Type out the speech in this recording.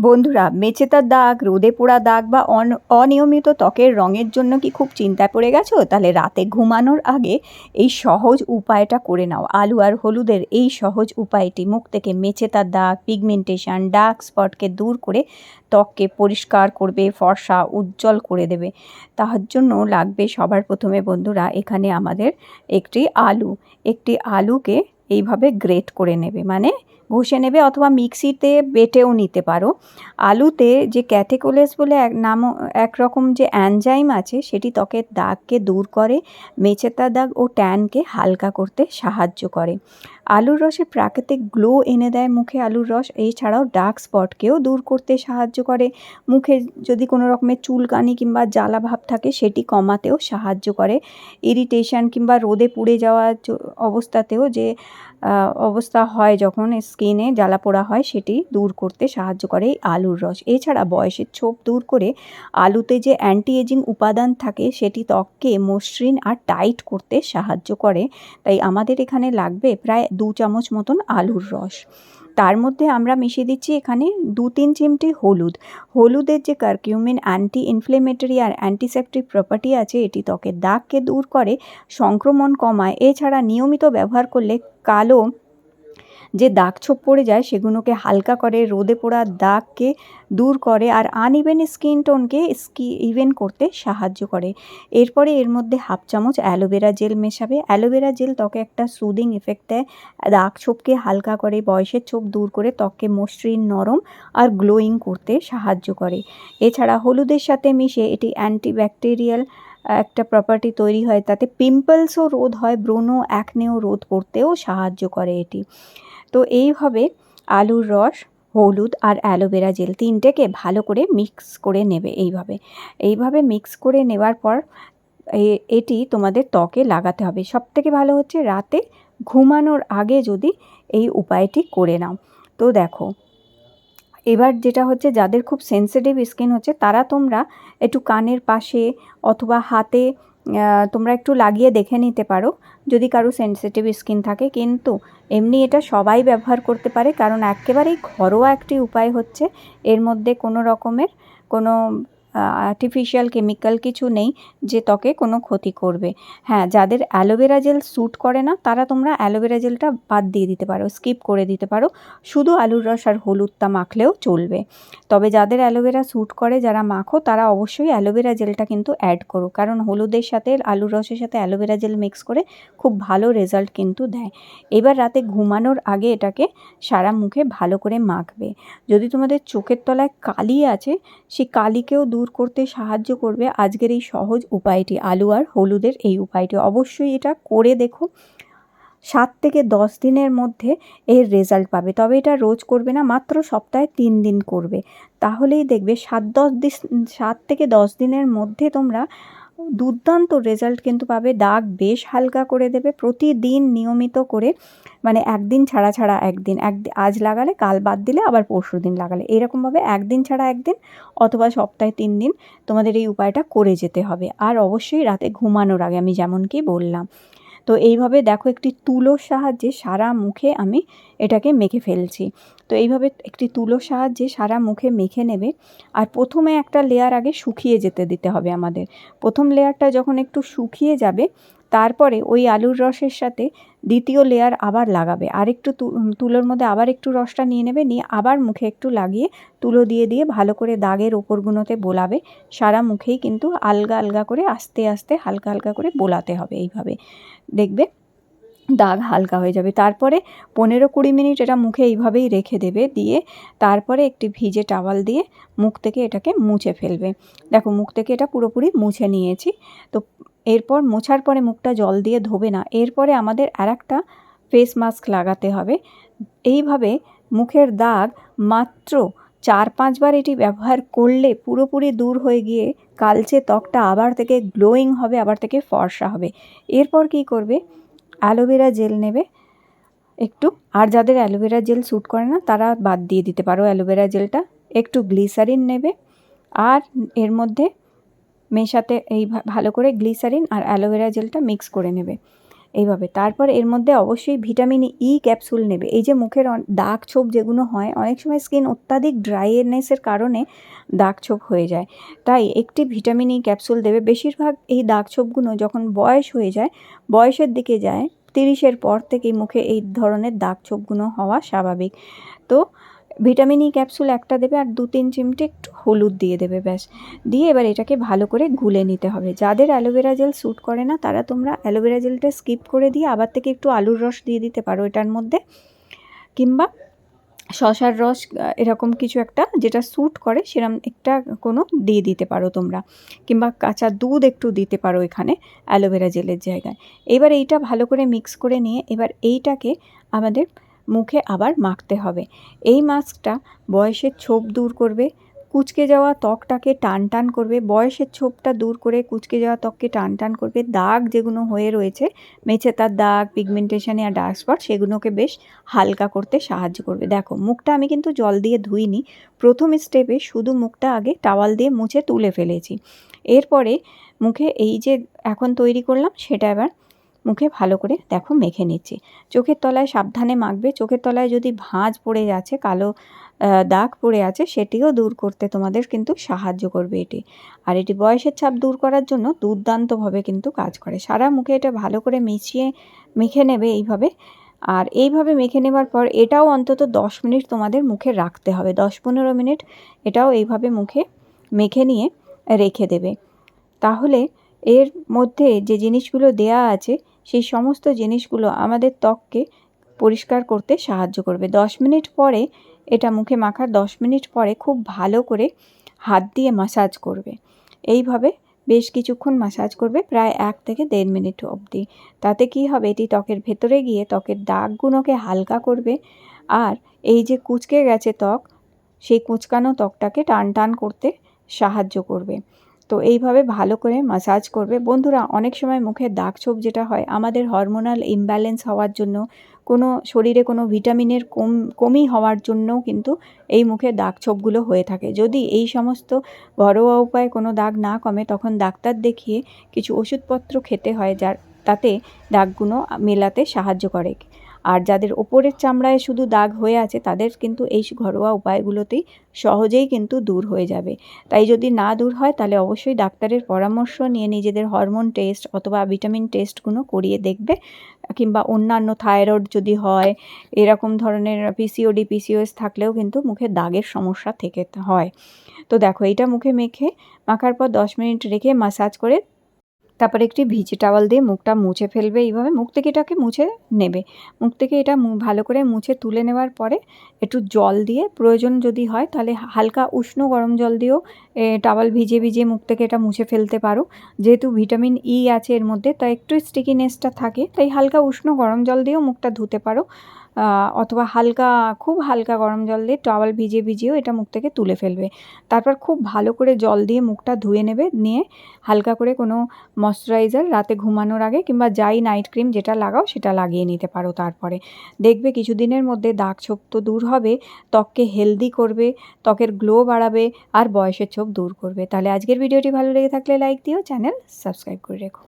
বন্ধুরা মেচেতার দাগ, রোদে পোড়া দাগ বা অন- অনিয়মিত ত্বকের রঙের জন্য কি খুব চিন্তায় পড়ে গেছো? তাহলে রাতে ঘুমানোর আগে এই সহজ উপায়টা করে নাও। আলু আর হলুদের এই সহজ উপায়টি মুখ থেকে মেচেতার দাগ পিগমেন্টেশন ডার্ক স্পটকে দূর করে ত্বককে পরিষ্কার করবে, ফর্সা, উজ্জ্বল করে দেবে। তার জন্য লাগবে সবার প্রথমে বন্ধুরা এখানে আমাদের একটি আলু। একটি আলুকে এইভাবে গ্রেট করে নেবে। মানে ঘষে নেবে অথবা মিক্সিতে বেটেও নিতে পারো। আলুতে যে ক্যাটেকোলেস বলে এক নাম একরকম যে অ্যানজাইম আছে, সেটি ত্বকের দাগকে দূর করে মেচেতা দাগ ও ট্যানকে হালকা করতে সাহায্য করে। আলুর রসে প্রাকৃতিক গ্লো এনে দেয় মুখে আলুর রস। এছাড়াও ডার্ক স্পটকেও দূর করতে সাহায্য করে। মুখে যদি কোনো রকমের চুলকানি কিংবা জ্বালা ভাব থাকে, সেটি কমাতেও সাহায্য করে। ইরিটেশন কিংবা রোদে পুড়ে যাওয়া অবস্থাতেও যে অবস্থা হয় যখন স্কিনে জ্বালা পোড়া হয়, সেটি দূর করতে সাহায্য করে এই আলুর রস। এছাড়া বয়সের ছোপ দূর করে আলুতে যে অ্যান্টি এজিং উপাদান থাকে, সেটি ত্বককে মসৃণ আর টাইট করতে সাহায্য করে। তাই আমাদের এখানে লাগবে প্রায় দু চামচ মতন আলুর রস। তার মধ্যে আমরা মিশিয়ে দিচ্ছি এখানে দু তিন চিমটি হলুদ। হলুদের যে কার্কিউমিন অ্যান্টি ইনফ্লেমেটরি আর অ্যান্টিসেপটিক প্রপার্টি আছে, এটি ত্বকের দাগকে দূর করে, সংক্রমণ কমায়। এছাড়া নিয়মিত ব্যবহার করলে কালো যে দাগ ছোপ পড়ে যায় সেগুলোকে হালকা করে রোদে পোড়া দাগকে দূর করে আর আনইভেন স্কিন টোনকে স্কি ইভেন করতে সাহায্য করে। এরপরে এর মধ্যে হাফ চামচ অ্যালোভেরা জেল মেশাবে। অ্যালোভেরা জেল ত্বকে একটা সুদিং এফেক্ট দেয়। দাগ ছোপকে হালকা করে বয়সের ছোপ দূর করে ত্বককে মসৃণ, নরম আর গ্লোয়িং করতে সাহায্য করে। এছাড়া হলুদের সাথে মিশে এটি অ্যান্টিব্যাকটেরিয়াল একটা প্রপার্টি তৈরি হয়, তাতে পিম্পলসও রোধ হয় ব্রণ অ্যাকনেও রোধ করতেও সাহায্য করে এটি। তো এইভাবে আলুর রস, হলুদ আর অ্যালোভেরা জেল তিনটেকে ভালো করে মিক্স করে নেবে এইভাবে। এইভাবে মিক্স করে নেওয়ার পর এটি তোমাদের ত্বকে লাগাতে হবে। সব থেকে ভালো হচ্ছে রাতে ঘুমানোর আগে যদি এই উপায়টি করে নাও। তো দেখো এবার যেটা হচ্ছে, যাদের খুব সেন্সিটিভ স্কিন হচ্ছে, তারা তোমরা একটু কানের পাশে অথবা হাতে তোমরা একটু লাগিয়ে দেখে নিতে পারো। যদি কারও সেন্সিটিভ স্কিন থাকে, কিন্তু এমনি এটা সবাই ব্যবহার করতে পারে, কারণ একেবারেই ঘরোয়া একটি উপায় হচ্ছে, এর মধ্যে কোনো রকমের কোনো আর্টিফিশিয়াল কেমিক্যাল কিছু নেই যে ত্বকে কোনো ক্ষতি করবে। হ্যাঁ যাদের অ্যালোভেরা জেল স্যুট করে না, তারা তোমরা অ্যালোভেরা জেলটা বাদ দিয়ে দিতে পারো স্কিপ করে দিতে পারো। শুধু আলুর রস আর হলুদটা মাখলেও চলবে। তবে যাদের অ্যালোভেরা স্যুট করে, যারা মাখো, তারা অবশ্যই অ্যালোভেরা জেলটা কিন্তু অ্যাড করো। কারণ হলুদের সাথে, আলুর রসের সাথে অ্যালোভেরা জেল মিক্স করে খুব ভালো রেজাল্ট কিন্তু দেয়। এবার রাতে ঘুমানোর আগে এটাকে সারা মুখে ভালো করে মাখবে। যদি তোমাদের চোখের তলায় কালি আছে, সেই কালিকেও দূর করতে সাহায্য করবে আজকের এই সহজ উপায়টি। আলু আর হলুদের এই উপায়টি অবশ্যই এটা করে দেখো। সাত থেকে দশ দিনের মধ্যে এর রেজাল্ট পাবে। তবে এটা রোজ করবে না, মাত্র সপ্তাহে তিন দিন করবে। তাহলেই দেখবে সাত দশ দিন সাত থেকে দশ দিনের মধ্যে তোমরা দুর্দান্ত রেজাল্ট কিন্তু পাবে। দাগ বেশ হালকা করে দেবে। প্রতিদিন নিয়মিত করে মানে একদিন ছাড়া ছাড়া একদিন, এক, আজ লাগালে, কাল বাদ দিলে, আবার পরশু দিন লাগালে। এরকমভাবে একদিন ছাড়া একদিন অথবা সপ্তাহে তিন দিন তোমাদের এই উপায়টা করে যেতে হবে। আর অবশ্যই রাতে ঘুমানোর আগে আমি যেমন কি বললাম তো এইভাবে দেখো একটি তুলোর সাহায্যে সারা মুখে আমি এটাকে মেখে ফেলছি। তো এইভাবে একটি তুলোর সাহায্যে সারা মুখে মেখে নেবে আর প্রথমে একটা লেয়ার আগে শুকিয়ে যেতে দিতে হবে আমাদের। প্রথম লেয়ারটা যখন একটু শুকিয়ে যাবে তারপরে ওই আলুর রসের সাথে দ্বিতীয় লেয়ার আবার লাগাবে। আর একটু তুলোর মধ্যে আবার একটু রসটা নিয়ে নেবে, নিয়ে আবার মুখে একটু লাগিয়ে তুলো দিয়ে দিয়ে ভালো করে দাগের ওপরগুলোতে বোলাবে। সারা মুখেই কিন্তু আলগা আলগা করে আস্তে আস্তে হালকা হালকা করে বোলাতে হবে এইভাবে। দেখবে দাগ হালকা হয়ে যাবে। তারপরে পনেরো কুড়ি মিনিট এটা মুখে এইভাবেই রেখে দেবে, দিয়ে তারপরে একটি ভিজে টাওয়াল দিয়ে মুখ থেকে এটাকে মুছে ফেলবে। দেখো মুখ থেকে এটা পুরোপুরি মুছে নিয়েছি। তো এরপর মোছার পরে মুখটা জল দিয়ে ধোবে না। এরপরে আমাদের আর একটা ফেস মাস্ক লাগাতে হবে। এইভাবে মুখের দাগ মাত্র চার পাঁচবার এটি ব্যবহার করলে পুরোপুরি দূর হয়ে গিয়ে কালচে ত্বকটা আবার থেকে গ্লোয়িং হবে, আবার থেকে ফর্সা হবে। এরপর কি করবে? অ্যালোভেরা জেল নেবে। একটু, আর যাদের অ্যালোভেরা জেল স্যুট করে না, তারা বাদ দিয়ে দিতে পারো অ্যালোভেরা জেলটা। একটু গ্লিসারিন নেবে। আর এর মধ্যে মেশাতে এই ভালো করে গ্লিসারিন আর অ্যালোভেরা জেলটা মিক্স করে নেবে এইভাবে। তারপর এর মধ্যে অবশ্যই ভিটামিন ই ক্যাপসুল নেবে। এই যে মুখের দাগ ছোপ যেগুলো হয়, অনেক সময় স্কিন অত্যাধিক ড্রাইনেসের কারণে দাগ ছোপ হয়ে যায়। তাই একটি ভিটামিন ই ক্যাপসুল দেবে। বেশিরভাগ এই দাগ ছোপগুলো যখন বয়স হয়ে যায়, বয়সের দিকে যায়, তিরিশের পর থেকেই মুখে এই ধরনের দাগ ছোপগুলো হওয়া স্বাভাবিক। তো ভিটামিন ই ক্যাপসুল একটা দেবে আর দু তিন চিমটে একটু হলুদ দিয়ে দেবে, ব্যাস। দিয়ে এবার এটাকে ভালো করে গুলে নিতে হবে। যাদের অ্যালোভেরা জেল স্যুট করে না, তারা তোমরা অ্যালোভেরা জেলটা স্কিপ করে দিয়ে আবার থেকে একটু আলুর রস দিয়ে দিতে পারো এটার মধ্যে। কিংবা শশার রস এরকম কিছু একটা যেটা স্যুট করে সেরকম একটা কোনো দিয়ে দিতে পারো তোমরা। কিংবা কাঁচা দুধ একটু দিতে পারো এখানে অ্যালোভেরা জেলের জায়গায়। এবার এইটা ভালো করে মিক্স করে নিয়ে এবার এইটাকে আমাদের মুখে আবার মাখতে হবে। এই মাস্কটা বয়সের ছোপ দূর করবে, কুচকে যাওয়া ত্বকটাকে টান টান করবে, বয়সের ছোপটা দূর করে কুচকে যাওয়া ত্বককে টান টান করবে, দাগ যেগুলো হয়ে রয়েছে মেছে তার দাগ পিগমেন্টেশনে আর ডার্ক স্পট সেগুলোকে বেশ হালকা করতে সাহায্য করবে। দেখো, মুখটা আমি কিন্তু জল দিয়ে ধুইনি। প্রথম স্টেপে শুধু মুখটা আগে টাওয়াল দিয়ে মুছে তুলে ফেলেছি। এরপরে মুখে এই যে এখন তৈরি করলাম, সেটা এবার মুখে ভালো করে দেখো মেখে নিচ্ছি। চোখের তলায় সাবধানে মাখবে। চোখের তলায় যদি ভাঁজ পড়ে যাচ্ছে কালো দাগ পড়ে আছে, সেটিও দূর করতে তোমাদের কিন্তু সাহায্য করবে এটি। আর এটি বয়সের ছাপ দূর করার জন্য দুর্দান্তভাবে কিন্তু কাজ করে। সারা মুখে এটা ভালো করে মিশিয়ে, মেখে নেবে এইভাবে। আর এইভাবে মেখে নেবার পর এটাও অন্তত দশ মিনিট তোমাদের মুখে রাখতে হবে। দশ পনেরো মিনিট এটাও এইভাবে মুখে মেখে নিয়ে রেখে দেবে। তাহলে এর মধ্যে যে জিনিসগুলো দেয়া আছে সেই সমস্ত জিনিসগুলো আমাদের ত্বককে পরিষ্কার করতে সাহায্য করবে। দশ মিনিট পরে এটা মুখে মাখার দশ মিনিট পরে খুব ভালো করে হাত দিয়ে মাসাজ করবে। এইভাবে বেশ কিছুক্ষণ মাসাজ করবে প্রায় এক থেকে দেড় মিনিট অবধি। তাতে কি হবে? এটি ত্বকের ভেতরে গিয়ে ত্বকের দাগগুলোকে হালকা করবে আর এই যে কুচকে গেছে ত্বক, সেই কুচকানো ত্বকটাকে টান টান করতে সাহায্য করবে। তো এইভাবে ভালো করে মাসাজ করবে। বন্ধুরা, অনেক সময় মুখের দাগ ছোপ যেটা হয়, আমাদের হরমোনাল ইমব্যালেন্স হওয়ার জন্য, কোনো শরীরে কোনো ভিটামিনের কম কমি হওয়ার জন্যও কিন্তু এই মুখের দাগ ছোপগুলো হয়ে থাকে। যদি এই সমস্ত ঘরোয়া উপায়ে কোনো দাগ না কমে, তখন ডাক্তার দেখিয়ে কিছু ওষুধপত্র খেতে হয়, যার, তাতে দাগগুলো মেলাতে সাহায্য করে। আর যাদের ওপরের চামড়ায় শুধু দাগ হয়ে আছে, তাদের কিন্তু এই ঘরোয়া উপায়গুলোতেই সহজেই কিন্তু দূর হয়ে যাবে। তাই যদি না দূর হয়, তাহলে অবশ্যই ডাক্তারের পরামর্শ নিয়ে নিজেদের হরমোন টেস্ট অথবা ভিটামিন টেস্টগুলো করিয়ে দেখবে। কিংবা অন্যান্য থাইরয়েড যদি হয়, এরকম ধরনের পিসিওডি পিসিওএস থাকলেও কিন্তু মুখে দাগের সমস্যা থেকে হয়। তো দেখো, এইটা মুখে মেখে, মাখার পর দশ মিনিট রেখে মাসাজ করে তারপরে একটি ভিজে টাওয়াল দিয়ে মুখটা মুছে ফেলবে। এইভাবে মুখ থেকে এটাকে মুছে নেবে। মুখ থেকে এটা ভালো করে মুছে তুলে নেওয়ার পরে একটু জল দিয়ে প্রয়োজন যদি হয় তাহলে হালকা উষ্ণ গরম জল দিয়েও টাওয়াল ভিজে ভিজে মুখ থেকে এটা মুছে ফেলতে পারো। যেহেতু ভিটামিন ই আছে এর মধ্যে, তাই একটু স্টিকিনেসটা থাকে, তাই হালকা উষ্ণ গরম জল দিয়েও মুখটা ধুতে পারো। অথবা হালকা, খুব হালকা গরম জল দিয়ে টাওয়াল ভিজিয়ে ভিজিয়েও এটা মুখ থেকে তুলে ফেলবে। তারপর খুব ভালো করে জল দিয়ে মুখটা ধুয়ে নেবে, নিয়ে হালকা করে কোনো ময়শ্চারাইজার রাতে ঘুমানোর আগে কিংবা যাই নাইট ক্রিম যেটা লাগাও সেটা লাগিয়ে নিতে পারো তারপরে। দেখবে কিছুদিনের মধ্যে দাগ ছোপ তো দূর হবে, ত্বককে হেলদি করবে, ত্বকের গ্লো বাড়াবে আর বয়সের ছোপ দূর করবে। তাহলে আজকের ভিডিওটি ভালো লেগে থাকলে লাইক দিও চ্যানেল সাবস্ক্রাইব করে রেখো।